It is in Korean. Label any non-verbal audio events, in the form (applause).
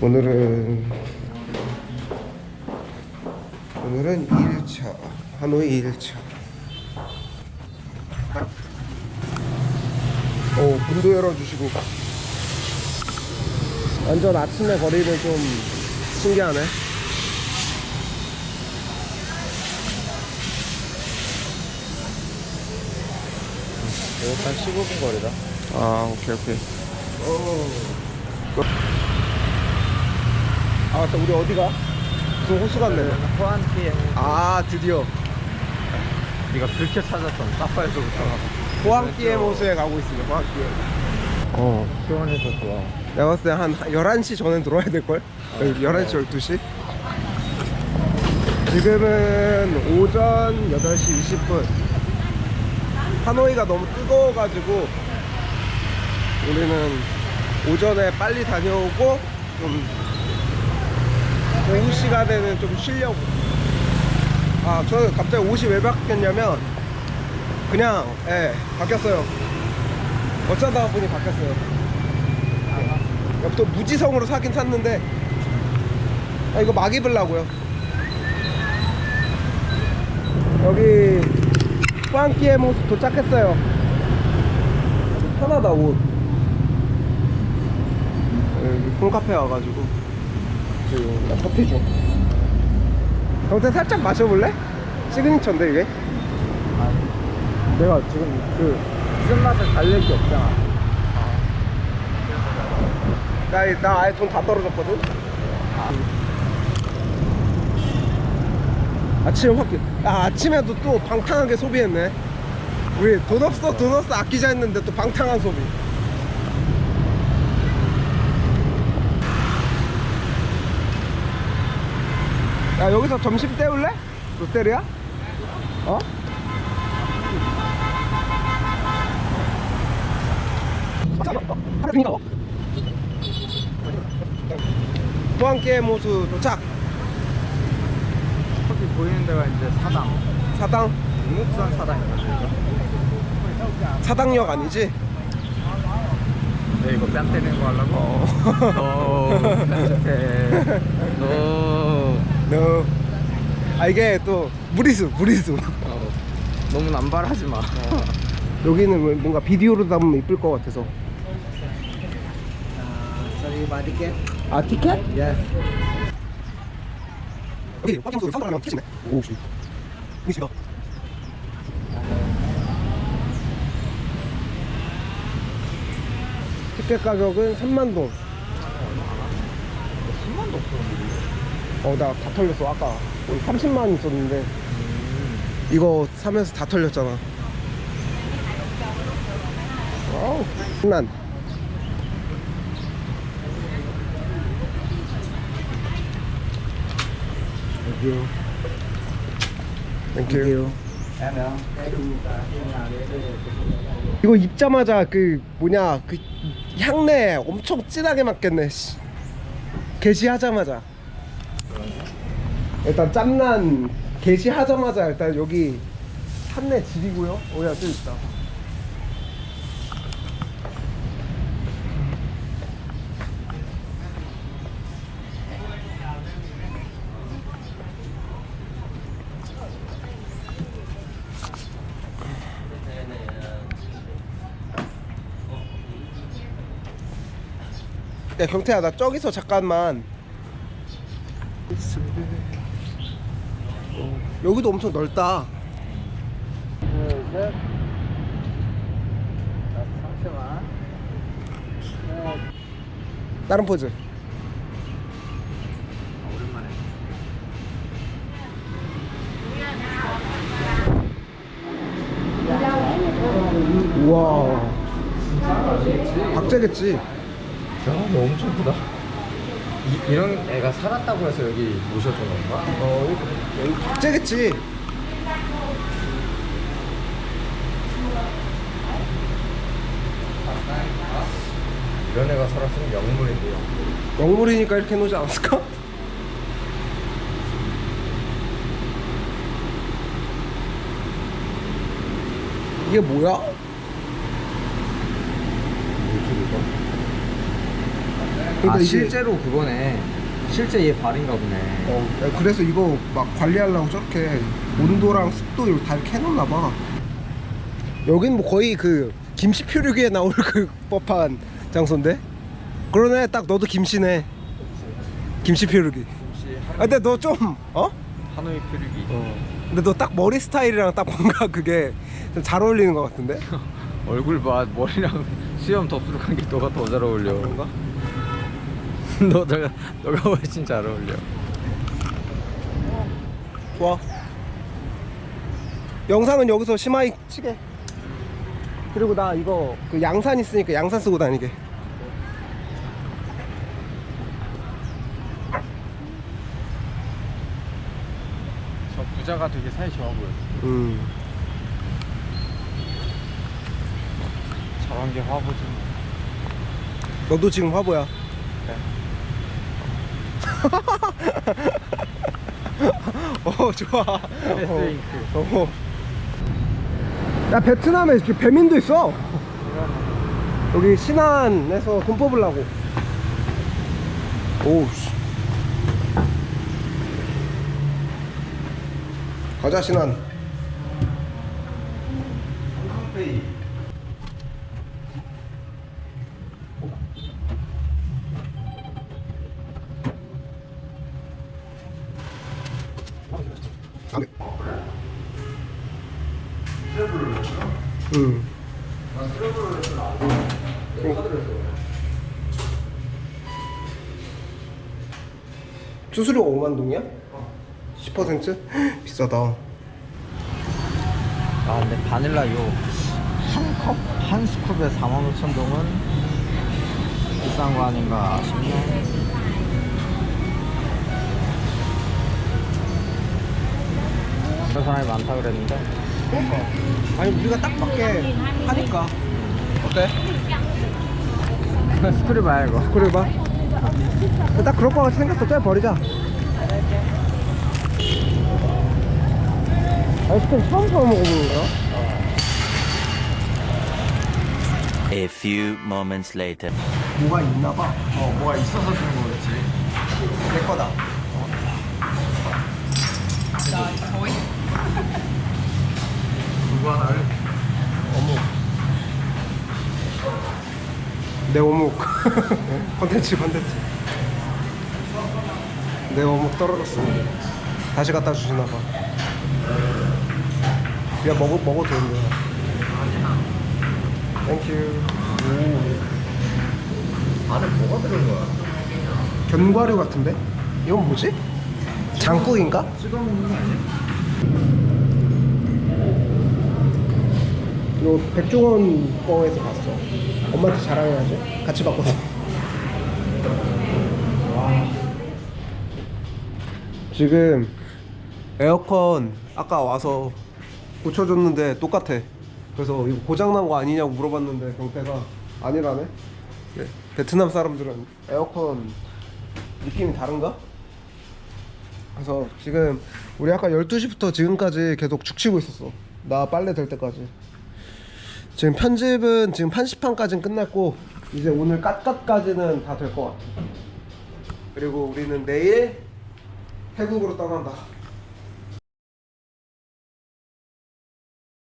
오늘은 오늘은 1차 하노이 1차. 오 문도 열어주시고. 완전 아침에 거리는 좀 신기하네. 한 15분 거리다. 아 오케이 오케이 아 맞다 우리 어디가? 무슨 호수 갔네. 호안티에. 아 드디어. 네가 그렇게 찾았던 사파에서부터. 호황기의 호수에 가고 있습니다 호황기에. 어 시원해서 좋아. 내가 봤을 때 한 11시 전에 들어와야 될걸? 11시 12시? 지금은 오전 8시 20분. 하노이가 너무 뜨거워가지고 우리는 오전에 빨리 다녀오고 좀 오후 시간에는 좀 쉬려고. 아 저는 갑자기 옷이 왜 바뀌었냐면 그냥 예 바뀌었어요. 어쩌다 보니 바뀌었어요. 또 무지성으로 사긴 샀는데 아 이거 막 입으려고요. 여기 프랑키의 모습 도착했어요. 편하다 옷. 여기 홈카페 와가지고 나 커피 줘 경태 살짝 마셔볼래? 시그니처인데 이게? 내가 지금 그 무슨 맛을 달랠 게 없잖아. 나, 나 아예 돈 다 떨어졌거든? 아침에 확 아, 아침에도 또 방탕하게 소비했네. 우리 돈 없어 돈 없어 아끼자 했는데 또 방탕한 소비 야 여기서 점심 때울래? 롯데리아? 어? 또한끼의 모수 도착 저기 보이는 데가 이제 사당. 사당 사당인가 저기가? 사당역 아니지? 네 이거 뺨 때리는 거 하려고? 어. 너 편집해. 너 너. 아 이게 또 무리수 무리수 어, 너무 남발하지 마. 여기는 뭐- 뭔가 비디오로 담으면 이쁠 것 같아서 Sorry, buy ticket? 아 티켓? Yes. 여기 확인 소리 3달러면 티켓이네 오 씨. 미치다 티켓 가격은 3만 동 10만 동 어, 나 다 털렸어. 아까 우리 30만 원 있었는데 이거 사면서 다 털렸잖아. 와우, 난. Thank you. là 이거 입자마자 그 뭐냐 그 향내 엄청 진하게 맡겠네. 씨. 게시하자마자. 일단 짬난 게시하자마자 일단 여기 산내 지리고요. 오야 또 있다. 야 경태야 나 저기서 잠깐만 어, 여기도 엄청 넓다. 다른 포즈. 우와 박제겠지 야, 너 엄청 크다. 이, 이런 애가 살았다고 해서 여기 모셨던 건가? 어 여기 박제겠지 이런 애가 살았으면 영물인데요. 영물이니까 이렇게 해놓지 않았을까? 이게 뭐야? 뭐지, 이거? 그러니까 아 이게- 실제로 그거네 실제 얘 발인가 보네 어, 야, 그래서 이거 막 관리하려고 저렇게 온도랑 습도 이렇게 다 이렇게 해놓나 봐. 여긴 뭐 거의 그 김치 표류기에 나올 (laughs) 그 법한 장소인데? 그러네, 딱 너도 김치네. 김치 표류기. 혹시 아, 근데 너 좀, 어? 하노이 표류기 근데 너 딱 머리 스타일이랑 딱 뭔가 그게 좀 잘 어울리는 것 같은데? (laughs) 얼굴 봐 머리랑 수염 덥수룩한 게 너가 더 잘 어울려 그런가? (laughs) 너 너가 너가 훨씬 잘 어울려 좋아. 영상은 여기서 심하이 치게. 그리고 나 이거 그 양산 있으니까 양산 쓰고 다니게. 저 부자가 되게 사이 좋아 보였어 음. 저런 게 화보지 너도 지금 화보야. 어 좋아. 패스윙크. 어, 어. 야 베트남에 이렇게 배민도 있어. 여기 신안에서 돈 뽑으려고. 오우 씨. 가자 신안. 안 돼. 응. 수수료 5만 동이야? 10%? 비싸다. 아 근데 바닐라 요한컵한 스쿱에 4만 5천 동은 비싼 거 아닌가 싶네 그런 사람이 많다 그랬는데 아니 우리가 딱 맞게 하니까. 어때? (laughs) 스크류 봐야 이거 그래 봐. 딱 그럴 거 같이 생겼어. 짜 버리자. 아이스크림 처음 처음 먹어보는 거야? A few moments later. 뭐가 있나 봐. 어 뭐가 있어서 주는 거였지 내 거다. 누구 하나를 어묵. 내 어묵. (laughs) 컨텐츠 컨텐츠. 내 어묵 떨어졌어. 다시 갖다 주시나 봐. 야 먹어 먹어도 되는 거야. 땡큐. 안에 뭐가 들은 거야? 견과류 같은데? 이건 뭐지? 장국인가? 찍어 먹는 거 아니야? 이거 백종원 거에서 봤어. 엄마한테 자랑해야지. 같이 바꿔서. (laughs) 지금 에어컨 아까 와서 고쳐줬는데 똑같아. 그래서 이거 고장난 거 아니냐고 물어봤는데 경태가 아니라네. 네. 베트남 사람들은 에어컨 느낌이 다른가? 그래서 지금 우리 아까 12시부터 지금까지 계속 죽치고 있었어. 나 빨래 될 때까지. 지금 편집은 지금 판시판까지는 끝났고 이제 오늘 깠깠까지는 다 될 것 같아. 그리고 우리는 내일 태국으로 떠난다.